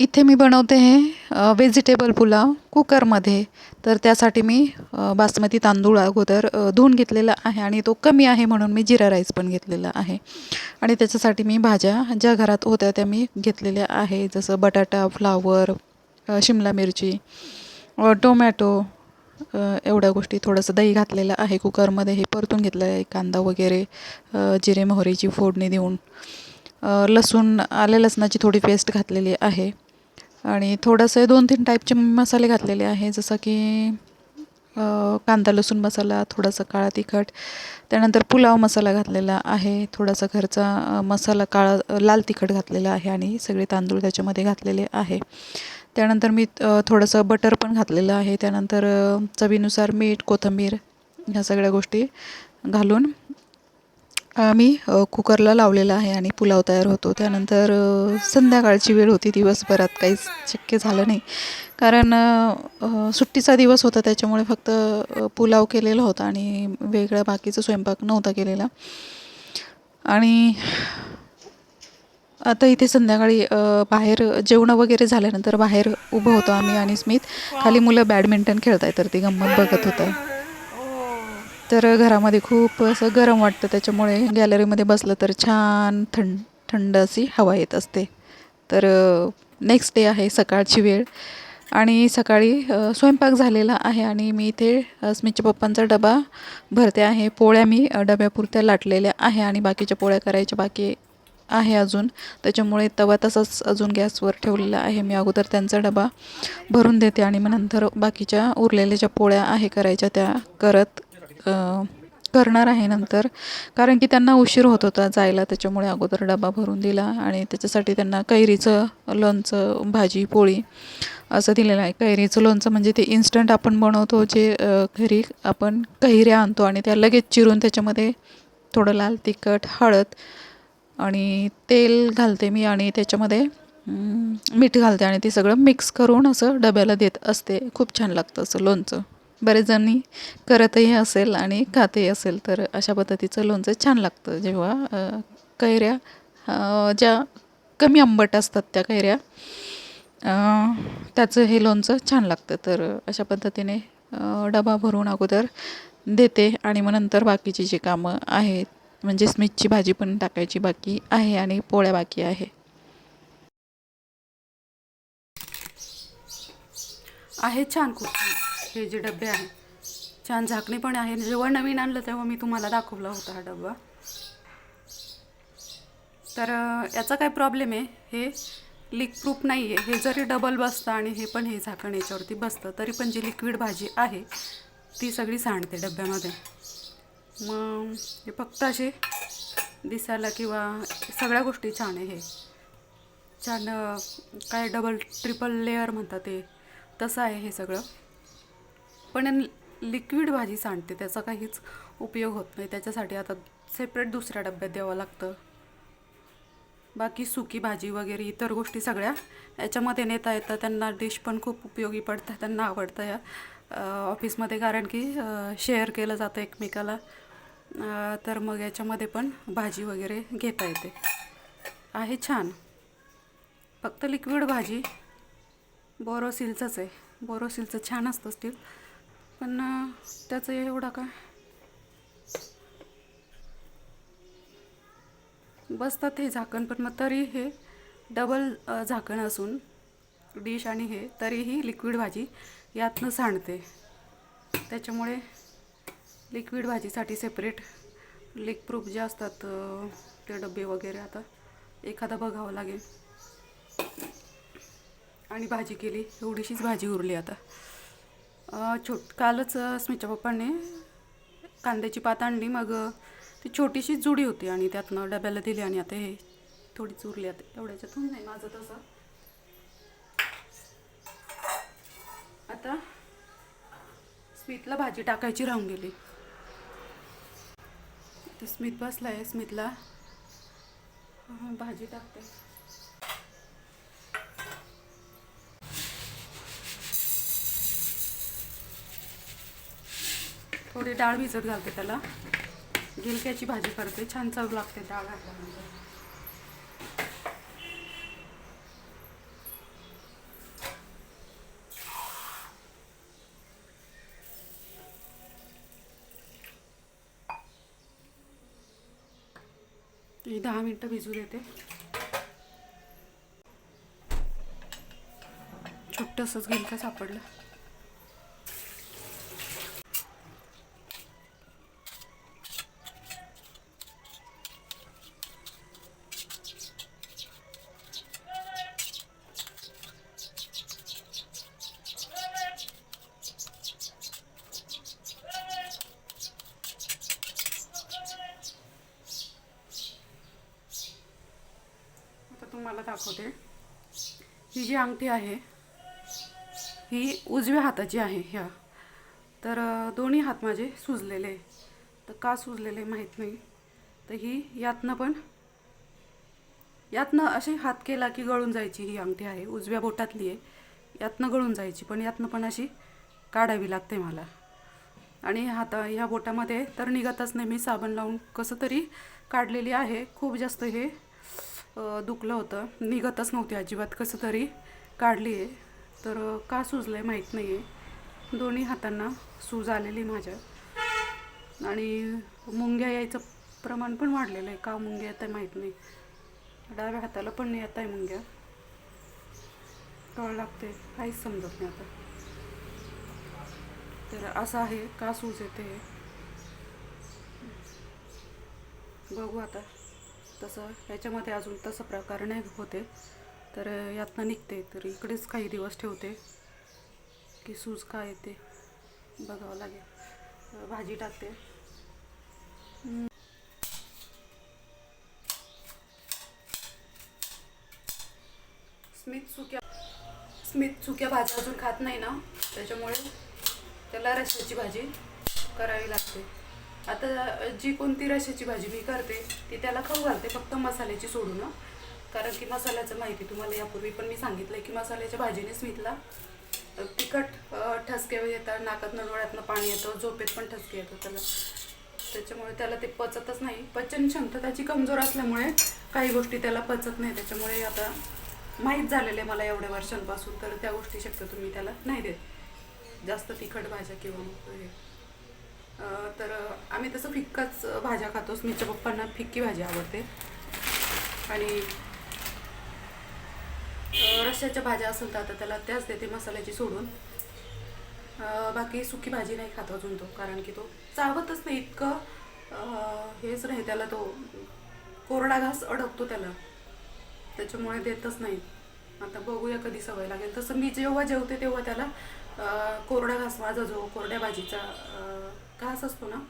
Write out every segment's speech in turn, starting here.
इथे मी बनवते हे व्हेजिटेबल पुलाव कुकरमध्ये. तर त्यासाठी मी बासमती तांदूळ अगोदर धुवून घेतलेला आहे आणि तो कमी आहे म्हणून मी जिरा राईस पण घेतलेला आहे. आणि त्याच्यासाठी मी भाज्या ज्या घरात होत्या त्या मी घेतलेल्या आहे. जसं बटाटा फ्लावर शिमला मिरची टोमॅटो एवढ्या गोष्टी थोडंसं दही घातलेलं आहे कुकरमध्ये. हे परतून घेतलं आहे कांदा वगैरे जिरे मोहरीची फोडणी देऊन. लसूण आले लसणाची थोडी पेस्ट घातलेली आहे. आणि थोडंसं दोन तीन टाईपचे मसाले घातलेले आहे. जसं की कांदा लसूण मसाला थोडासा काळा तिखट. त्यानंतर पुलाव मसाला घातलेला आहे. थोडासा घरचा मसाला काळा लाल तिखट घातलेला आहे आणि सगळे तांदूळ त्याच्यामध्ये घातलेले आहे. त्यानंतर मी थोडंसं बटर पण घातलेलं आहे. त्यानंतर चवीनुसार मीठ कोथिंबीर ह्या सगळ्या गोष्टी घालून आम्ही मी कुकरला लावलेला आहे आणि पुलाव तयार होतो. त्यानंतर संध्याकाळची वेळ होती. दिवसभरात काहीच शक्य झालं नाही. कारण सुट्टीचा दिवस होता. त्याच्यामुळे फक्त पुलाव केलेला होता आणि वेगळा बाकीचा स्वयंपाक नव्हता केलेला. आणि आता इथे संध्याकाळी बाहेर जेवणं वगैरे झाल्यानंतर बाहेर उभं होतो आम्ही आणि स्मित. खाली मुलं बॅडमिंटन खेळत आहे तर ती गंमत बघत होतं तर घरामध्ये खूप असं गरम वाटतं त्याच्यामुळे गॅलरीमध्ये बसलं तर छान थंड थंड अशी हवा येत असते. तर नेक्स्ट डे आहे सकाळची वेळ. आणि सकाळी स्वयंपाक झालेला आहे आणि मी इथे स्मितच्या पप्पांचा डबा भरते आहे. पोळ्या मी डब्यापुरत्या लाटलेल्या आहे आणि बाकीच्या पोळ्या करायच्या बाकी आहे अजून. त्याच्यामुळे तवा तसाच अजून गॅसवर ठेवलेला आहे. मी अगोदर त्यांचा डबा भरून देते आणि मग नंतर बाकीच्या उरलेल्या ज्या पोळ्या आहे करायच्या त्या करत करणार आहे नंतर. कारण की त्यांना उशीर होत होता जायला त्याच्यामुळे अगोदर डबा भरून दिला आणि त्याच्यासाठी त्यांना कैरीचं लोणचं भाजी पोळी असं दिलेलं आहे. कैरीचं लोणचं म्हणजे ते इन्स्टंट आपण बनवतो जे घरी आपण कैऱ्या आणतो आणि त्या लगेच चिरून त्याच्यामध्ये थोडं लाल तिखट हळद आणि तेल घालते मी आणि त्याच्यामध्ये मीठ घालते आणि ते सगळं मिक्स करून असं डब्याला देत असते. खूप छान लागतं असं लोणचं. बरेच जणी करतही असेल आणि खातही असेल तर अशा पद्धतीचं लोणचं छान लागतं. जेव्हा कैऱ्या ज्या कमी आंबट असतात त्या कैऱ्या त्याचं हे लोणचं छान लागतं. तर अशा पद्धतीने डबा भरून अगोदर देते आणि मग नंतर बाकीची जी कामं आहेत म्हणजे स्मिथची भाजी पण टाकायची बाकी आहे आणि पोळ्या बाकी आहे. आहे छान खूप हे जे डबे आहे छान झाकणी पण आहे. जेव्हा नवीन आणलं तेव्हा मी तुम्हाला दाखवला होता हा डबा. तर याचा काय प्रॉब्लेम आहे? हे लीक प्रूफ नाही आहे हे जरी डबल बसतं आणि हे पण हे झाकण याच्यावरती बसतं तरी पण जी लिक्विड भाजी आहे ती सगळी सांडते डब्यामध्ये. मग हे फक्त असे दिसायला किंवा सगळ्या गोष्टी छान आहे हे. छान काय डबल ट्रिपल लेअर म्हणतात ते. तसं आहे हे सगळं. पण लिक्विड भाजी सांडते त्याचा काहीच उपयोग होत नाही. त्याच्यासाठी आता सेपरेट दुसऱ्या डब्यात द्यावं लागतं. बाकी सुकी भाजी वगैरे इतर गोष्टी सगळ्या याच्यामध्ये नेता येतं. त्यांना डिश पण खूप उपयोगी पडतं त्यांना आवडतं या ऑफिसमध्ये कारण की शेअर केलं जातं एकमेकाला. तर मग याच्यामध्ये पण भाजी वगैरे घेता येते. आहे छान. फक्त लिक्विड भाजी बोरोसिलचंच आहे. बोरोसिलचं छान असतं स्टील पण त्याचं एवढा काय बसतात हे झाकण पण मग तरी हे डबल झाकण असून डिश आणि हे तरीही लिक्विड भाजी यातनं सांडते. त्याच्यामुळे लिक्विड भाजीसाठी सेपरेट लीक प्रूफ जे असतात ते डबे वगैरे आता एखादा बघावं लागेल. आणि भाजी केली एवढीशीच भाजी उरली आता. छोट कालच स्मिच्या स्मितच्या पप्पांनी कांद्याची पात आणली. मग ती छोटीशी जुडी होती आणि त्यातनं डब्याला दिली आणि आता हे थोडी चुरली. आता एवढ्याच्यातून नाही माझं तसं. आता स्मितला भाजी टाकायची राहून गेली. ते स्मित बसलाय. स्मितला भाजी टाकते. थोडी डाळ भिजत घालते त्याला. गिलक्याची भाजी करते. छान चव लागते डाळ. ती दहा मिनटं भिजू देते. छोटंसंच गिलकं सापडलं. तुम्हाला दाखवते. ही जी अंगठी आहे ही उजव्या हाताची आहे ह्या. तर दोन्ही हात माझे सुजलेले तर का सुजलेले माहीत नाही. तर ही यातनं पण यातनं असे हात केला की गळून जायची ही अंगठी आहे. उजव्या बोटातली आहे. यातनं गळून जायची पण यातनं पण अशी काढावी लागते मला. आणि हाता ह्या बोटामध्ये तर निघतच नाही. मी साबण लावून कसं तरी काढलेली आहे. खूप जास्त हे दुखलं होतं. निघतच नव्हती अजिबात. कसं तरी काढली आहे. तर का सुजलं आहे माहीत नाही आहे दोन्ही हातांना सूज आलेली माझ्या. आणि मुंग्या यायचं प्रमाण पण वाढलेलं आहे. का मुंग्या येत आहे माहीत नाही. डाव्या हाताला पण येत आहे मुंग्या. कळ लागते. काहीच समजत नाही आता. तर असं आहे. का सूज येते बघू आता. तसं ह्याच्यामध्ये अजून तसं प्रकार नाही होते. तर यातनं निघते तर इकडेच काही दिवस ठेवते. की सूज काय येते बघावं लागेल. भाजी टाकते. स्मित सुक्या स्मित सुक्या भाज्या अजून खात नाही ना त्याच्यामुळे त्याला रस्त्याची भाजी करावी लागते. आता जी कोणती रश्याची भाजी मी करते ती त्याला खाऊ घालते फक्त मसाल्याची सोडून. कारण की मसाल्याचं माहिती तुम्हाला यापूर्वी पण मी सांगितलं की मसाल्याच्या भाजीने स्मितला तिखट ठसके येतात नाकात नडोळ्यातनं पाणी येतं झोपेत पण ठसके येतं त्याला. त्याच्यामुळे त्याला ते पचतच नाही. पचन क्षमता त्याची कमजोर असल्यामुळे काही गोष्टी त्याला पचत नाही. त्याच्यामुळे आता माहीत झालेले मला एवढ्या वर्षांपासून तर त्या गोष्टी शक्यतो मी त्याला नाही देत. जास्त तिखट भाज्या किंवा मग हे तर आम्ही तसं फिक्काच भाज्या खातो. मीच्या पप्पांना फिक्की भाजी आवडते. आणि रश्याच्या रश्श्याच्या भाज्या असेल तर आता त्याला त्याच देते मसाल्याची सोडून. बाकी सुकी भाजी नाही खात अजून तो कारण की तो चावतच नाही इतकं. हेच नाही त्याला तो कोरडा घास अडकतो त्याला. त्याच्यामुळे देतच नाही. आता बघूया कधी सवय लागेल. तसं मी जेव्हा जेवते तेव्हा त्याला कोरडा घास माझा जो कोरड्या भाजीचा घास असतो ना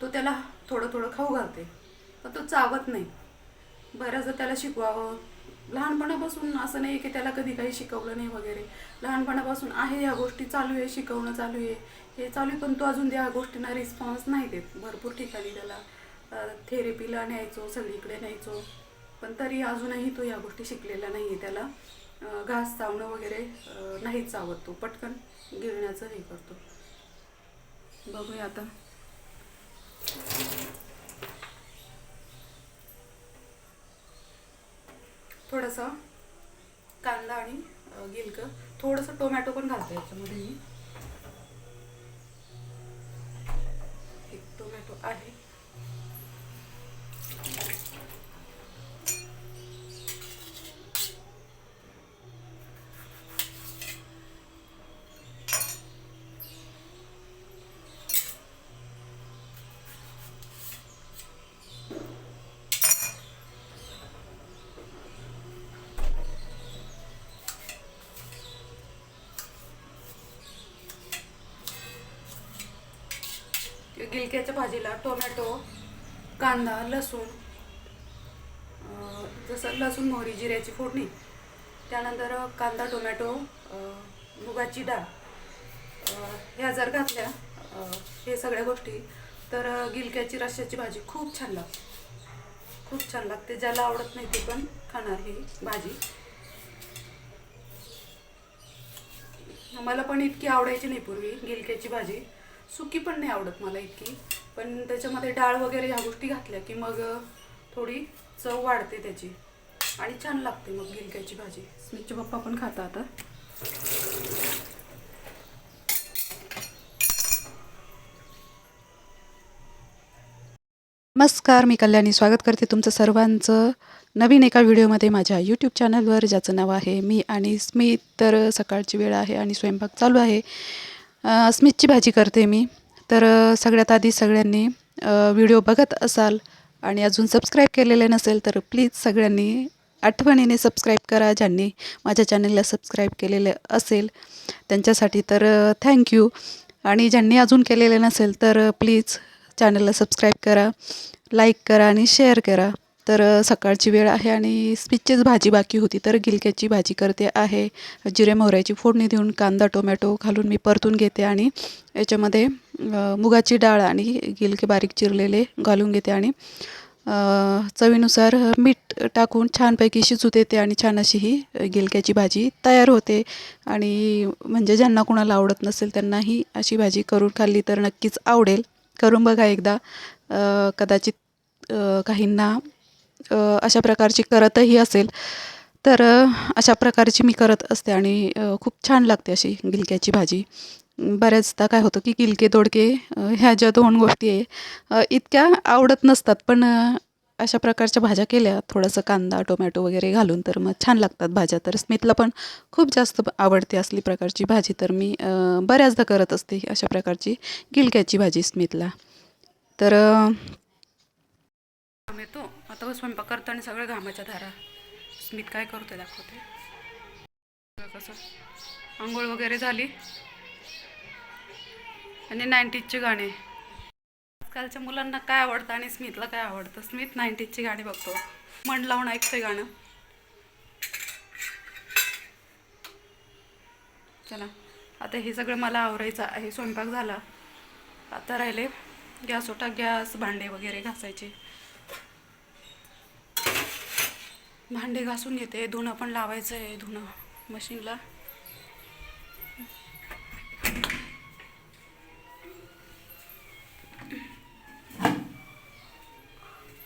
तो त्याला थोडं थोडं खाऊ घालते. पण तो चावत नाही. बऱ्याचदा त्याला शिकवावं. लहानपणापासून असं नाही की त्याला कधी काही शिकवलं नाही वगैरे. लहानपणापासून आहे ह्या गोष्टी चालू आहे शिकवणं चालू आहे. हे चालू आहे पण तो अजून त्या गोष्टींना रिस्पॉन्स नाही देत. भरपूर ठिकाणी त्याला थेरपीला न्यायचो सगळीकडे न्यायचो. पण तरी अजूनही तो या गोष्टी शिकलेला नाही आहे. त्याला घास चावणं वगैरे नाही नाहीच चावत तो. पटकन गिळण्याचं हे करतो. बघूया आता. थोडंसं कांदा आणि गिलक गिलकं. थोडंसं टोमॅटो पण घालते याच्यामध्ये मी. एक टोमॅटो आहे. गिलक्याच्या भाजीला टोमॅटो कांदा लसूण जसं लसूण मोहरी जिऱ्याची फोडणी. त्यानंतर कांदा टोमॅटो मुगाची डाळ. ह्या जर घातल्या हे सगळ्या गोष्टी तर गिलक्याची रश्श्याची भाजी खूप छान लागते. खूप छान लागते. ज्याला आवडत नाही ते पण खाणार ही भाजी. मला पण इतकी आवडायची नाही पूर्वी गिलक्याची भाजी. सुकी पण नाही आवडत मला इतकी. पण त्याच्यामध्ये डाळ वगैरे ह्या गोष्टी घातल्या की मग थोडी चव वाढते त्याची. आणि छान लागते मग गिलक्याची भाजी. स्मितचे पप्पा पण खाता आता. नमस्कार मी कल्याणी. स्वागत करते तुमचं सर्वांचं नवीन एका व्हिडिओमध्ये माझ्या यूट्यूब चॅनलवर ज्याचं नाव आहे मी आणि स्मित. तर सकाळची वेळ आहे आणि स्वयंपाक चालू आहे. स्मितची भाजी करते मी. तर सगळ्यात आधी सगळ्यांनी व्हिडिओ बघत असाल आणि अजून सबस्क्राईब केलेले नसेल तर प्लीज सगळ्यांनी आठवणीने सबस्क्राईब करा. ज्यांनी माझ्या चॅनलला सबस्क्राईब केलेले असेल त्यांच्यासाठी तर थँक्यू आणि ज्यांनी अजून केलेले नसेल तर प्लीज चॅनलला सबस्क्राईब करा. लाईक करा आणि शेअर करा. तर सकाळची वेळ आहे आणि स्पीचचीच भाजी बाकी होती. तर गिलक्याची भाजी करते आहे. जिरे मोहऱ्याची फोडणी देऊन कांदा टोमॅटो घालून मी परतून घेते आणि याच्यामध्ये मुगाची डाळ आणि गिलके बारीक चिरलेले घालून घेते आणि चवीनुसार मीठ टाकून छानपैकी शिजू देते आणि छान अशी ही गिलक्याची भाजी तयार होते. आणि म्हणजे ज्यांना कुणाला आवडत नसेल त्यांनाही अशी भाजी करून खाल्ली तर नक्कीच आवडेल. करून बघा एकदा. कदाचित काहींना अशा प्रकारची करतही असेल. तर अशा प्रकारची मी करत असते आणि खूप छान लागते अशी गिलक्याची भाजी. बऱ्याचदा काय होतं की गिलके दोडके ह्या ज्या दोन गोष्टी आहे इतक्या आवडत नसतात. पण अशा प्रकारच्या भाज्या केल्या थोडंसं कांदा टोमॅटो वगैरे घालून तर मग छान लागतात भाज्या. तर स्मितला पण खूप जास्त आवडते असली प्रकारची भाजी. तर मी बऱ्याचदा करत असते अशा प्रकारची गिलक्याची भाजी स्मितला. तर टोमॅटो. आता स्वयंपाक करतो आणि सगळं घामाच्या धारा. स्मित काय करतो दाखवते कसं? आंघोळ वगैरे झाली? आणि नाईन्टीजचे गाणे. आजकालच्या मुलांना काय आवडतं आणि स्मितला काय आवडतं? स्मित नाईन्टीजची गाणी बघतो. मन लावून ऐकतोय गाणं. चला आता हे सगळं मला आवरायचं आहे. स्वयंपाक झाला. आता राहिले गॅस ओटा गॅस भांडे वगैरे घासायचे. भांडे घासून घेते धुणं पण लावायचं आहे धुणं मशीनला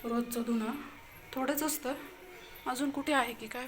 रोजचं धुणं थोडंच असतं. अजून कुठे आहे की काय?